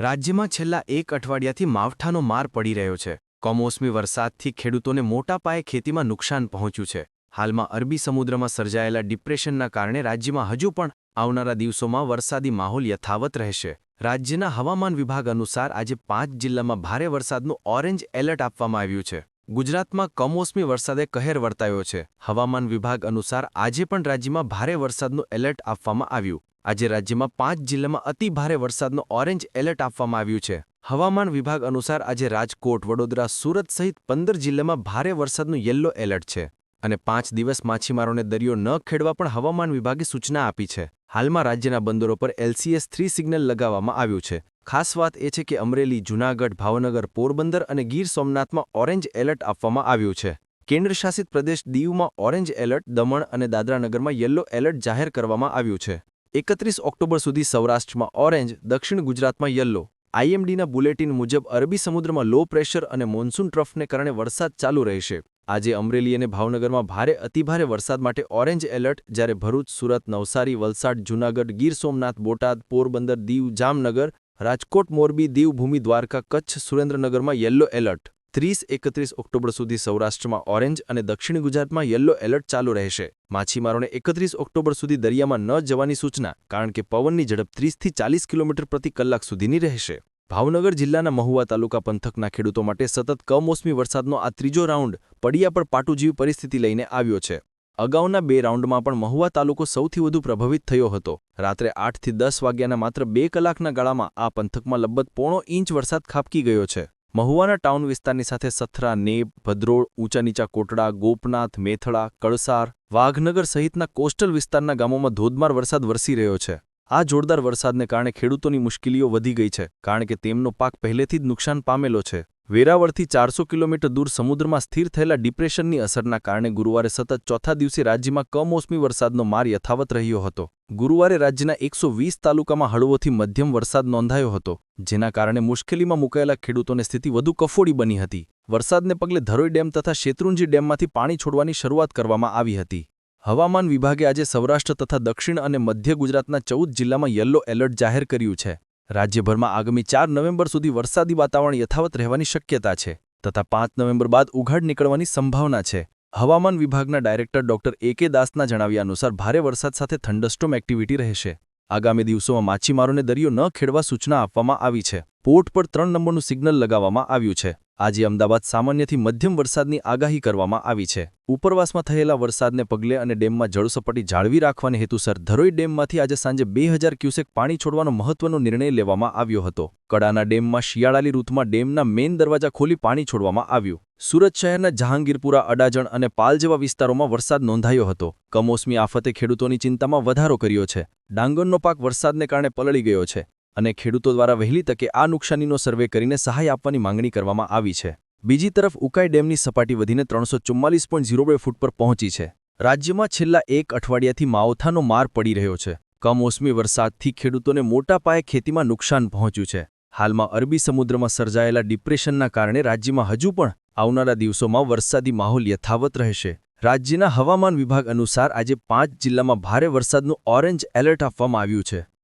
રાજ્યમાં છેલ્લા એક અઠવાડિયાથી માવઠાનો માર પડી રહ્યો છે. કમોસમી વરસાદથી ખેડૂતોને મોટા પાયે ખેતીમાં નુકસાન પહોંચ્યું છે. હાલમાં અરબી સમુદ્રમાં સર્જાયેલા ડિપ્રેશનના કારણે રાજ્યમાં હજુ પણ આવનારા દિવસોમાં વરસાદી માહોલ યથાવત રહેશે. રાજ્યના હવામાન વિભાગ અનુસાર આજે પાંચ જિલ્લામાં ભારે વરસાદનું ઓરેન્જ એલર્ટ આપવામાં આવ્યું છે. ગુજરાતમાં કમોસમી વરસાદે કહેર વર્તાયો છે. હવામાન વિભાગ અનુસાર આજે પણ રાજ્યમાં ભારે વરસાદનું એલર્ટ આપવામાં આવ્યું. આજે રાજ્યમાં પાંચ જિલ્લામાં અતિ ભારે વરસાદનો ઓરેન્જ એલર્ટ આપવામાં આવ્યું છે. હવામાન વિભાગ અનુસાર આજે રાજકોટ, વડોદરા, સુરત સહિત પંદર જિલ્લામાં ભારે વરસાદનું યલો એલર્ટ છે અને પાંચ દિવસ માછીમારોને દરિયો ન ખેડવા પણ હવામાન વિભાગે સૂચના આપી છે. હાલમાં રાજ્યના બંદરો પર એલસીએસ થ્રી સિગ્નલ લગાવવામાં આવ્યું છે. ખાસ વાત એ છે કે અમરેલી, જૂનાગઢ, ભાવનગર, પોરબંદર અને ગીર સોમનાથમાં ઓરેન્જ એલર્ટ આપવામાં આવ્યું છે. કેન્દ્રશાસિત પ્રદેશ દીવમાં ઓરેન્જ એલર્ટ, દમણ અને દાદરાનગરમાં યલો એલર્ટ જાહેર કરવામાં આવ્યું છે. એકત્રીસ ઓક્ટોબર સુધી સૌરાષ્ટ્રમાં ઓરેન્જ, દક્ષિણ ગુજરાતમાં યલ્લો આઈએમડીના બુલેટિન મુજબ અરબી સમુદ્રમાં લો પ્રેશર અને મોન્સૂન ટ્રફને કારણે વરસાદ ચાલુ રહેશે. આજે અમરેલી અને ભાવનગરમાં ભારે અતિભારે વરસાદ માટે ઓરેન્જ એલર્ટ, જ્યારે ભરૂચ, સુરત, નવસારી, વલસાડ, જૂનાગઢ, ગીર સોમનાથ, બોટાદ, પોરબંદર, દીવ, જામનગર, રાજકોટ, મોરબી દીવ ભૂમિ દ્વારકા, કચ્છ, સુરેન્દ્રનગરમાં યલ્લો એલર્ટ. ત્રીસ એકત્રીસ ઓક્ટોબર સુધી સૌરાષ્ટ્રમાં ઓરેન્જ અને દક્ષિણ ગુજરાતમાં યલો એલર્ટ ચાલુ રહેશે. માછીમારોને એકત્રીસ ઓક્ટોબર સુધી દરિયામાં ન જવાની સૂચના, કારણ કે પવનની ઝડપ ત્રીસથી ચાલીસ કિલોમીટર પ્રતિ કલાક સુધીની રહેશે. ભાવનગર જિલ્લાના મહુવા તાલુકા પંથકના ખેડૂતો માટે સતત કમોસમી વરસાદનો આ ત્રીજો રાઉન્ડ પડિયા પર પાટુ જેવી પરિસ્થિતિ લઈને આવ્યો છે. અગાઉના બે રાઉન્ડમાં પણ મહુવા તાલુકો સૌથી વધુ પ્રભાવિત થયો હતો. રાત્રે આઠથી દસ વાગ્યાના માત્ર બે કલાકના ગાળામાં આ પંથકમાં લગભગ પોણો ઇંચ વરસાદ ખાબકી ગયો છે. મહુવાના ટાઉન વિસ્તારની સાથે સથરા નેબ ભદ્રોળ ઊંચા નીચા કોટડા, ગોપનાથ, મેથળા, કળસાર, વાઘનગર સહિતના કોસ્ટલ વિસ્તારના ગામોમાં ધોધમાર વરસાદ વરસી રહ્યો છે. આ જોરદાર વરસાદને કારણે ખેડૂતોની મુશ્કેલીઓ વધી ગઈ છે, કારણ કે તેમનો પાક પહેલેથી જ નુકસાન પામેલો છે. વેરાવળથી ચારસો કિલોમીટર દૂર સમુદ્રમાં સ્થિર થયેલા ડિપ્રેશનની અસરના કારણે ગુરુવારે સતત ચોથા દિવસે રાજ્યમાં કમોસમી વરસાદનો માર યથાવત રહ્યો હતો. ગુરુવારે રાજ્યના એકસો તાલુકામાં હળવોથી મધ્યમ વરસાદ નોંધાયો હતો, જેના કારણે મુશ્કેલીમાં મુકાયેલા ખેડૂતોને સ્થિતિ વધુ કફોડી બની હતી. વરસાદને પગલે ધરોઈ ડેમ તથા શેત્રુંજી ડેમમાંથી પાણી છોડવાની શરૂઆત કરવામાં આવી હતી. હવામાન વિભાગે આજે સૌરાષ્ટ્ર તથા દક્ષિણ અને મધ્ય ગુજરાતના ચૌદ જિલ્લામાં યલો એલર્ટ જાહેર કર્યું છે. રાજ્યભરમાં આગામી ચાર નવેમ્બર સુધી વરસાદી વાતાવરણ યથાવત રહેવાની શક્યતા છે તથા પાંચ નવેમ્બર બાદ ઉઘાડ નીકળવાની સંભાવના છે. હવામાન વિભાગના ડાયરેક્ટર ડોક્ટર એ કે દાસના જણાવ્યા અનુસાર ભારે વરસાદ સાથે થંડસ્ટોમ એક્ટિવિટી રહેશે. આગામી દિવસોમાં માછીમારોને દરિયો ન ખેડવા સૂચના આપવામાં આવી છે. પોર્ટ પર ત્રણ નંબરનું સિગ્નલ લગાવવામાં આવ્યું છે. આજે અમદાવાદ સામાન્યથી મધ્યમ વરસાદની આગાહી કરવામાં આવી છે. ઉપરવાસમાં થયેલા વરસાદને પગલે અને ડેમમાં જળસપાટી જાળવી રાખવાને હેતુસર ધરોઈ ડેમમાંથી આજે સાંજે બે ક્યુસેક પાણી છોડવાનો મહત્વનો નિર્ણય લેવામાં આવ્યો હતો. કડાના ડેમમાં શિયાળાની ઋતુમાં ડેમના મેઇન દરવાજા ખોલી પાણી છોડવામાં આવ્યું. સુરત શહેરના જહાંગીરપુરા, અડાજણ અને પાલ જેવા વિસ્તારોમાં વરસાદ નોંધાયો હતો. કમોસમી આફતે ખેડૂતોની ચિંતામાં વધારો કર્યો છે. ડાંગરનો પાક વરસાદને કારણે પલળી ગયો છે. અને ખેડૂતો દ્વારા વહેલી તકે આ નુકસાનીનો સર્વે કરીને સહાય આપવાની માંગણી કરવામાં આવી છે. બીજી તરફ, ઉકાઈ ડેમની સપાટી વધીને ત્રણસો ફૂટ પર પહોંચી છે. રાજ્યમાં છેલ્લા એક અઠવાડિયાથી માવઠાનો માર પડી રહ્યો છે. કમોસમી વરસાદથી ખેડૂતોને મોટા પાયે ખેતીમાં નુકસાન પહોંચ્યું છે. હાલમાં અરબી સમુદ્રમાં સર્જાયેલા ડિપ્રેશનના કારણે રાજ્યમાં હજુ પણ આવનારા દિવસોમાં વરસાદી માહોલ યથાવત રહેશે. રાજ્યના હવામાન વિભાગ અનુસાર આજે પાંચ જિલ્લામાં ભારે વરસાદનું ઓરેન્જ એલર્ટ આપવામાં આવ્યું છે.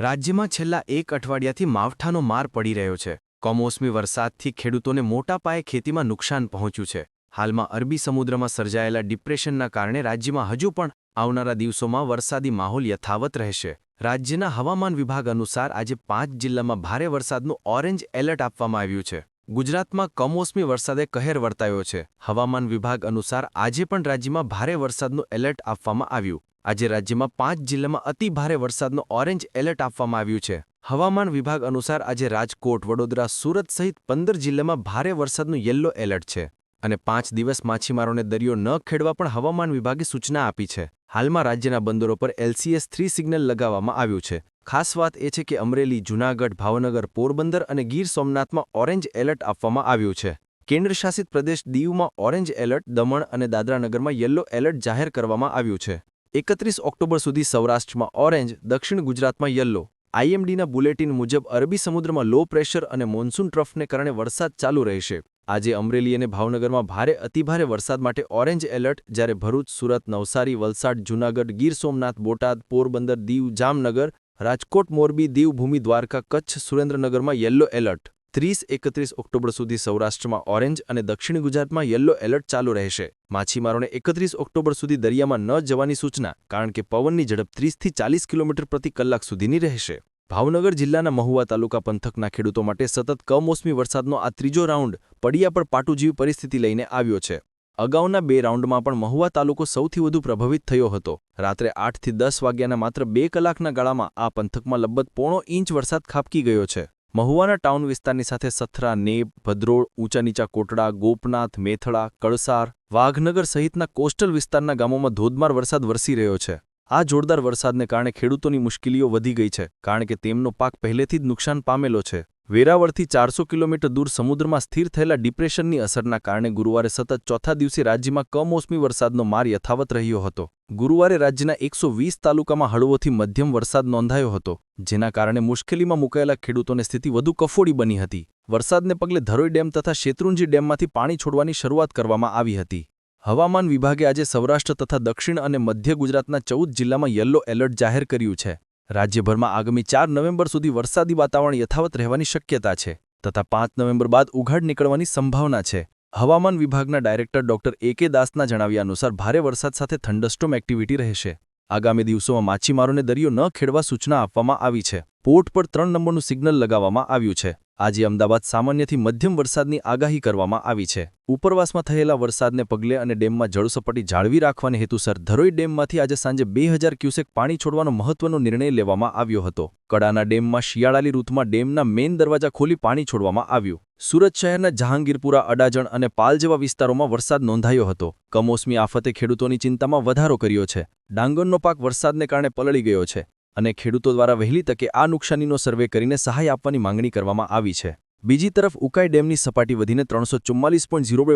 રાજ્યમાં છેલ્લા એક અઠવાડિયાથી માવઠાનો માર પડી રહ્યો છે. કમોસમી વરસાદથી ખેડૂતોને મોટા પાયે ખેતીમાં નુકસાન પહોંચ્યું છે. હાલમાં અરબી સમુદ્રમાં સર્જાયેલા ડિપ્રેશનના કારણે રાજ્યમાં હજુ પણ આવનારા દિવસોમાં વરસાદી માહોલ યથાવત રહેશે. રાજ્યના હવામાન વિભાગ અનુસાર આજે પાંચ જિલ્લામાં ભારે વરસાદનું ઓરેન્જ એલર્ટ આપવામાં આવ્યું છે. ગુજરાતમાં કમોસમી વરસાદે કહેર વર્તાયો છે. હવામાન વિભાગ અનુસાર આજે પણ રાજ્યમાં ભારે વરસાદનું એલર્ટ આપવામાં આવ્યું. આજે રાજ્યમાં પાંચ જિલ્લામાં અતિ ભારે વરસાદનો ઓરેન્જ એલર્ટ આપવામાં આવ્યું છે. હવામાન વિભાગ અનુસાર આજે રાજકોટ, વડોદરા, સુરત સહિત પંદર જિલ્લામાં ભારે વરસાદનું યલો એલર્ટ છે અને પાંચ દિવસ માછીમારોને દરિયો ન ખેડવા પણ હવામાન વિભાગે સૂચના આપી છે. હાલમાં રાજ્યના બંદરો પર એલસીએસ થ્રી સિગ્નલ લગાવવામાં આવ્યું છે. ખાસ વાત એ છે કે અમરેલી, જૂનાગઢ, ભાવનગર, પોરબંદર અને ગીર સોમનાથમાં ઓરેન્જ એલર્ટ આપવામાં આવ્યું છે. કેન્દ્રશાસિત પ્રદેશ દીવમાં ઓરેન્જ એલર્ટ, દમણ અને દાદરાનગરમાં યલો એલર્ટ જાહેર કરવામાં આવ્યું છે. એકત્રીસ ઓક્ટોબર સુધી સૌરાષ્ટ્રમાં ઓરેન્જ, દક્ષિણ ગુજરાતમાં યલ્લો આઈએમડીના બુલેટિન મુજબ અરબી સમુદ્રમાં લો પ્રેશર અને મોન્સૂન ટ્રફને કારણે વરસાદ ચાલુ રહેશે. આજે અમરેલી અને ભાવનગરમાં ભારે અતિભારે વરસાદ માટે ઓરેન્જ એલર્ટ, જ્યારે ભરૂચ, સુરત, નવસારી, વલસાડ, જૂનાગઢ, ગીર સોમનાથ, બોટાદ, પોરબંદર, દીવ, જામનગર, રાજકોટ, મોરબી દીવ ભૂમિ દ્વારકા, કચ્છ, સુરેન્દ્રનગરમાં યલ્લો એલર્ટ. ત્રીસ એકત્રીસ ઓક્ટોબર સુધી સૌરાષ્ટ્રમાં ઓરેન્જ અને દક્ષિણ ગુજરાતમાં યલો એલર્ટ ચાલુ રહેશે. માછીમારોને એકત્રીસ ઓક્ટોબર સુધી દરિયામાં ન જવાની સૂચના, કારણ કે પવનની ઝડપ ત્રીસથી ચાલીસ કિલોમીટર પ્રતિ કલાક સુધીની રહેશે. ભાવનગર જિલ્લાના મહુવા તાલુકા પંથકના ખેડૂતો માટે સતત કમોસમી વરસાદનો આ ત્રીજો રાઉન્ડ પડિયા પર પાટુજીવી જેવી પરિસ્થિતિ લઈને આવ્યો છે. અગાઉના બે રાઉન્ડમાં પણ મહુવા તાલુકો સૌથી વધુ પ્રભાવિત થયો હતો. રાત્રે આઠથી દસ વાગ્યાના માત્ર બે કલાકના ગાળામાં આ પંથકમાં લગભગ પોણો ઇંચ વરસાદ ખાબકી ગયો છે. મહુવાના ટાઉન વિસ્તારની સાથે સથરા નેબ ભદ્રોળ ઊંચા નીચા કોટડા, ગોપનાથ, મેથળા, કળસાર, વાઘનગર સહિતના કોસ્ટલ વિસ્તારના ગામોમાં ધોધમાર વરસાદ વરસી રહ્યો છે. આ જોરદાર વરસાદને કારણે ખેડૂતોની મુશ્કેલીઓ વધી ગઈ છે, કારણ કે તેમનો પાક પહેલેથી જ નુકસાન પામેલો છે. વેરાવળથી ચારસો કિલોમીટર દૂર સમુદ્રમાં સ્થિર થયેલા ડિપ્રેશનની અસરના કારણે ગુરુવારે સતત ચોથા દિવસે રાજ્યમાં કમોસમી વરસાદનો માર યથાવત રહ્યો હતો. ગુરુવારે રાજ્યના એકસો તાલુકામાં હળવોથી મધ્યમ વરસાદ નોંધાયો હતો, જેના કારણે મુશ્કેલીમાં મુકાયેલા ખેડૂતોને સ્થિતિ વધુ કફોડી બની હતી. વરસાદને પગલે ધરોઈ ડેમ તથા શેત્રુંજી ડેમમાંથી પાણી છોડવાની શરૂઆત કરવામાં આવી હતી. હવામાન વિભાગે આજે સૌરાષ્ટ્ર તથા દક્ષિણ અને મધ્ય ગુજરાતના ચૌદ જિલ્લામાં યલો એલર્ટ જાહેર કર્યું છે. રાજ્યભરમાં આગામી ચાર નવેમ્બર સુધી વરસાદી વાતાવરણ યથાવત રહેવાની શક્યતા છે તથા પાંચ નવેમ્બર બાદ ઉઘાડ નીકળવાની સંભાવના છે. હવામાન વિભાગના ડાયરેક્ટર ડોક્ટર એ કે દાસના જણાવ્યા અનુસાર ભારે વરસાદ સાથે થંડસ્ટોમ એક્ટિવિટી રહેશે. આગામી દિવસોમાં માછીમારોને દરિયો ન ખેડવા સૂચના આપવામાં આવી છે. પોર્ટ પર ત્રણ નંબરનું સિગ્નલ લગાવવામાં આવ્યું છે. આજે અમદાવાદ સામાન્યથી મધ્યમ વરસાદની આગાહી કરવામાં આવી છે. ઉપરવાસમાં થયેલા વરસાદને પગલે અને ડેમમાં જળસપાટી જાળવી રાખવાને હેતુસર ધરોઈ ડેમમાંથી આજે સાંજે બે ક્યુસેક પાણી છોડવાનો મહત્વનો નિર્ણય લેવામાં આવ્યો હતો. કડાના ડેમમાં શિયાળાની ઋતુમાં ડેમના મેઇન દરવાજા ખોલી પાણી છોડવામાં આવ્યું. સુરત શહેરના જહાંગીરપુરા, અડાજણ અને પાલ જેવા વિસ્તારોમાં વરસાદ નોંધાયો હતો. કમોસમી આફતે ખેડૂતોની ચિંતામાં વધારો કર્યો છે. ડાંગરનો પાક વરસાદને કારણે પલળી ગયો છે. અને ખેડૂતો દ્વારા વહેલી તકે આ નુકસાનીનો સર્વે કરીને સહાય આપવાની માંગણી કરવામાં આવી છે. બીજી તરફ, ઉકાઈ ડેમની સપાટી વધીને ત્રણસો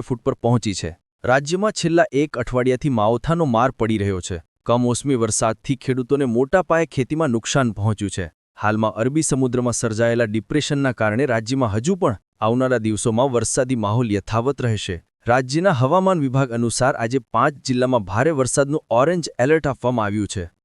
ફૂટ પર પહોંચી છે. રાજ્યમાં છેલ્લા એક અઠવાડિયાથી માવઠાનો માર પડી રહ્યો છે. કમોસમી વરસાદથી ખેડૂતોને મોટા પાયે ખેતીમાં નુકસાન પહોંચ્યું છે. હાલમાં અરબી સમુદ્રમાં સર્જાયેલા ડિપ્રેશનના કારણે રાજ્યમાં હજુ પણ આવનારા દિવસોમાં વરસાદી માહોલ યથાવત રહેશે. રાજ્યના હવામાન વિભાગ અનુસાર આજે પાંચ જિલ્લામાં ભારે વરસાદનું ઓરેન્જ એલર્ટ આપવામાં આવ્યું છે.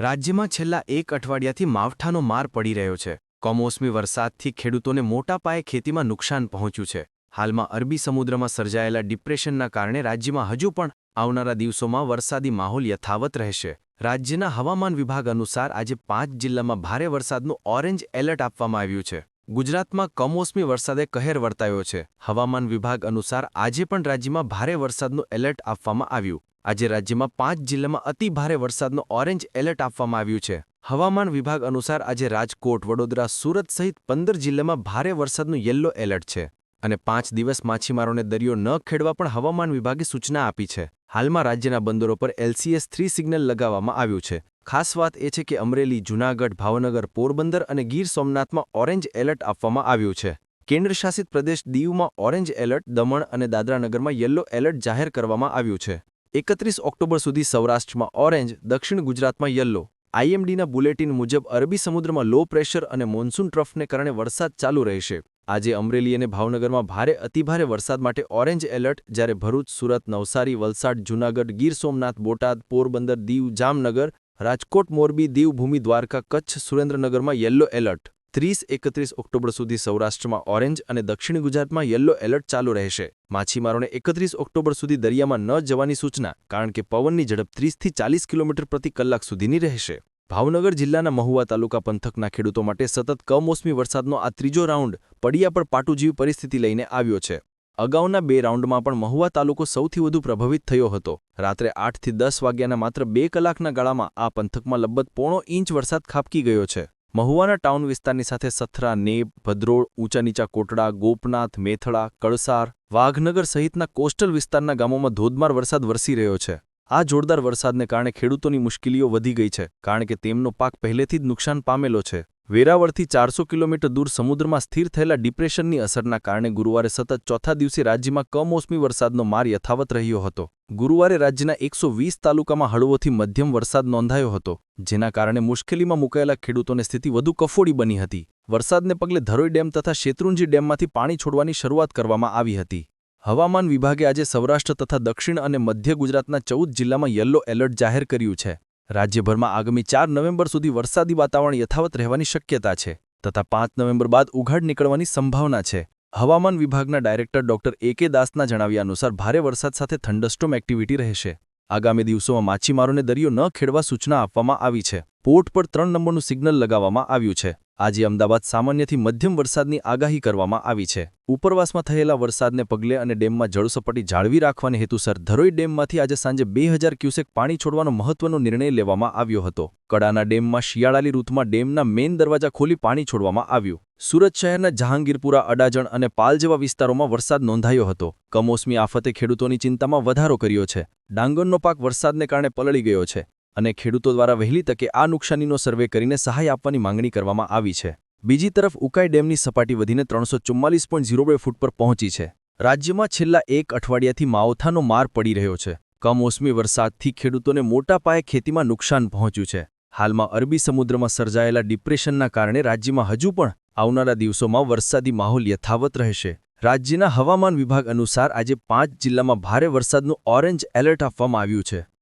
રાજ્યમાં છેલ્લા એક અઠવાડિયાથી માવઠાનો માર પડી રહ્યો છે. કમોસમી વરસાદથી ખેડૂતોને મોટા પાયે ખેતીમાં નુકસાન પહોંચ્યું છે. હાલમાં અરબી સમુદ્રમાં સર્જાયેલા ડિપ્રેશનના કારણે રાજ્યમાં હજુ પણ આવનારા દિવસોમાં વરસાદી માહોલ યથાવત રહેશે. રાજ્યના હવામાન વિભાગ અનુસાર આજે પાંચ જિલ્લામાં ભારે વરસાદનું ઓરેન્જ એલર્ટ આપવામાં આવ્યું છે. ગુજરાતમાં કમોસમી વરસાદે કહેર વર્તાયો છે. હવામાન વિભાગ અનુસાર આજે પણ રાજ્યમાં ભારે વરસાદનું એલર્ટ આપવામાં આવ્યું. આજે રાજ્યમાં પાંચ જિલ્લામાં અતિ ભારે વરસાદનો ઓરેન્જ એલર્ટ આપવામાં આવ્યું છે. હવામાન વિભાગ અનુસાર આજે રાજકોટ, વડોદરા, સુરત સહિત પંદર જિલ્લામાં ભારે વરસાદનું યલો એલર્ટ છે અને પાંચ દિવસ માછીમારોને દરિયો ન ખેડવા પણ હવામાન વિભાગે સૂચના આપી છે. હાલમાં રાજ્યના બંદરો પર એલસીએસ થ્રી સિગ્નલ લગાવવામાં આવ્યું છે. ખાસ વાત એ છે કે અમરેલી, જૂનાગઢ, ભાવનગર, પોરબંદર અને ગીર સોમનાથમાં ઓરેન્જ એલર્ટ આપવામાં આવ્યું છે. કેન્દ્રશાસિત પ્રદેશ દીવમાં ઓરેન્જ એલર્ટ, દમણ અને દાદરાનગરમાં યલો એલર્ટ જાહેર કરવામાં આવ્યું છે. એકત્રીસ ઓક્ટોબર સુધી સૌરાષ્ટ્રમાં ઓરેન્જ, દક્ષિણ ગુજરાતમાં યલ્લો આઈએમડીના બુલેટિન મુજબ અરબી સમુદ્રમાં લો પ્રેશર અને મોન્સૂન ટ્રફને કારણે વરસાદ ચાલુ રહેશે. આજે અમરેલી અને ભાવનગરમાં ભારે અતિભારે વરસાદ માટે ઓરેન્જ એલર્ટ, જ્યારે ભરૂચ, સુરત, નવસારી, વલસાડ, જૂનાગઢ, ગીર સોમનાથ, બોટાદ, પોરબંદર, દીવ, જામનગર, રાજકોટ, મોરબી દીવ ભૂમિ દ્વારકા, કચ્છ, સુરેન્દ્રનગરમાં યલ્લો એલર્ટ. ત્રીસ એકત્રીસ ઓક્ટોબર સુધી સૌરાષ્ટ્રમાં ઓરેન્જ અને દક્ષિણ ગુજરાતમાં યલો એલર્ટ ચાલુ રહેશે. માછીમારોને એકત્રીસ ઓક્ટોબર સુધી દરિયામાં ન જવાની સૂચના, કારણ કે પવનની ઝડપ ત્રીસથી ચાલીસ કિલોમીટર પ્રતિ કલાક સુધીની રહેશે. ભાવનગર જિલ્લાના મહુવા તાલુકા પંથકના ખેડૂતો માટે સતત કમોસમી વરસાદનો આ ત્રીજો રાઉન્ડ પડિયા પર પાટુજીવી જેવી પરિસ્થિતિ લઈને આવ્યો છે. અગાઉના બે રાઉન્ડમાં પણ મહુવા તાલુકો સૌથી વધુ પ્રભાવિત થયો હતો. રાત્રે આઠથી દસ વાગ્યાના માત્ર બે કલાકના ગાળામાં આ પંથકમાં લગભગ પોણો ઇંચ વરસાદ ખાબકી ગયો છે. મહુવાના ટાઉન વિસ્તારની સાથે સથરા નેબ ભદ્રોળ ઊંચા નીચા કોટડા, ગોપનાથ, મેથળા, કળસાર, વાઘનગર સહિતના કોસ્ટલ વિસ્તારના ગામોમાં ધોધમાર વરસાદ વરસી રહ્યો છે. આ જોરદાર વરસાદને કારણે ખેડૂતોની મુશ્કેલીઓ વધી ગઈ છે, કારણ કે તેમનો પાક પહેલેથી જ નુકસાન પામેલો છે. વેરાવળથી ચારસો કિલોમીટર દૂર સમુદ્રમાં સ્થિર થયેલા ડિપ્રેશનની અસરના કારણે ગુરુવારે સતત ચોથા દિવસે રાજ્યમાં કમોસમી વરસાદનો માર યથાવત રહ્યો હતો. ગુરુવારે રાજ્યના એકસો તાલુકામાં હળવોથી મધ્યમ વરસાદ નોંધાયો હતો, જેના કારણે મુશ્કેલીમાં મુકાયેલા ખેડૂતોને સ્થિતિ વધુ કફોડી બની હતી. વરસાદને પગલે ધરોઈ ડેમ તથા શેત્રુંજી ડેમમાંથી પાણી છોડવાની શરૂઆત કરવામાં આવી હતી. હવામાન વિભાગે આજે સૌરાષ્ટ્ર તથા દક્ષિણ અને મધ્ય ગુજરાતના ચૌદ જિલ્લામાં યલો એલર્ટ જાહેર કર્યું છે. રાજ્યભરમાં આગામી ચાર નવેમ્બર સુધી વરસાદી વાતાવરણ યથાવત રહેવાની શક્યતા છે તથા પાંચ નવેમ્બર બાદ ઉઘાડ નીકળવાની સંભાવના છે. હવામાન વિભાગના ડાયરેક્ટર ડોક્ટર એ કે દાસના જણાવ્યા અનુસાર ભારે વરસાદ સાથે થંડસ્ટોમ એક્ટિવિટી રહેશે. આગામી દિવસોમાં માછીમારોને દરિયો ન ખેડવા સૂચના આપવામાં આવી છે. પોર્ટ પર ત્રણ નંબરનું સિગ્નલ લગાવવામાં આવ્યું છે. આજે અમદાવાદ સામાન્યથી મધ્યમ વરસાદની આગાહી કરવામાં આવી છે. ઉપરવાસમાં થયેલા વરસાદને પગલે અને ડેમમાં જળસપાટી જાળવી રાખવાને હેતુસર ધરોઈ ડેમમાંથી આજે સાંજે બે ક્યુસેક પાણી છોડવાનો મહત્વનો નિર્ણય લેવામાં આવ્યો હતો. કડાના ડેમમાં શિયાળાની ઋતુમાં ડેમના મેઇન દરવાજા ખોલી પાણી છોડવામાં આવ્યું. સુરત શહેરના જહાંગીરપુરા, અડાજણ અને પાલ જેવા વિસ્તારોમાં વરસાદ નોંધાયો હતો. કમોસમી આફતે ખેડૂતોની ચિંતામાં વધારો કર્યો છે. ડાંગરનો પાક વરસાદને કારણે પલળી ગયો છે. અને ખેડૂતો દ્વારા વહેલી તકે આ નુકસાનીનો સર્વે કરીને સહાય આપવાની માંગણી કરવામાં આવી છે. બીજી તરફ, ઉકાઈ ડેમની સપાટી વધીને ત્રણસો ફૂટ પર પહોંચી છે. રાજ્યમાં છેલ્લા એક અઠવાડિયાથી માવઠાનો માર પડી રહ્યો છે. કમોસમી વરસાદથી ખેડૂતોને મોટા પાયે ખેતીમાં નુકસાન પહોંચ્યું છે. હાલમાં અરબી સમુદ્રમાં સર્જાયેલા ડિપ્રેશનના કારણે રાજ્યમાં હજુ પણ આવનારા દિવસોમાં વરસાદી માહોલ યથાવત રહેશે. રાજ્યના હવામાન વિભાગ અનુસાર આજે પાંચ જિલ્લામાં ભારે વરસાદનું ઓરેન્જ એલર્ટ આપવામાં આવ્યું છે.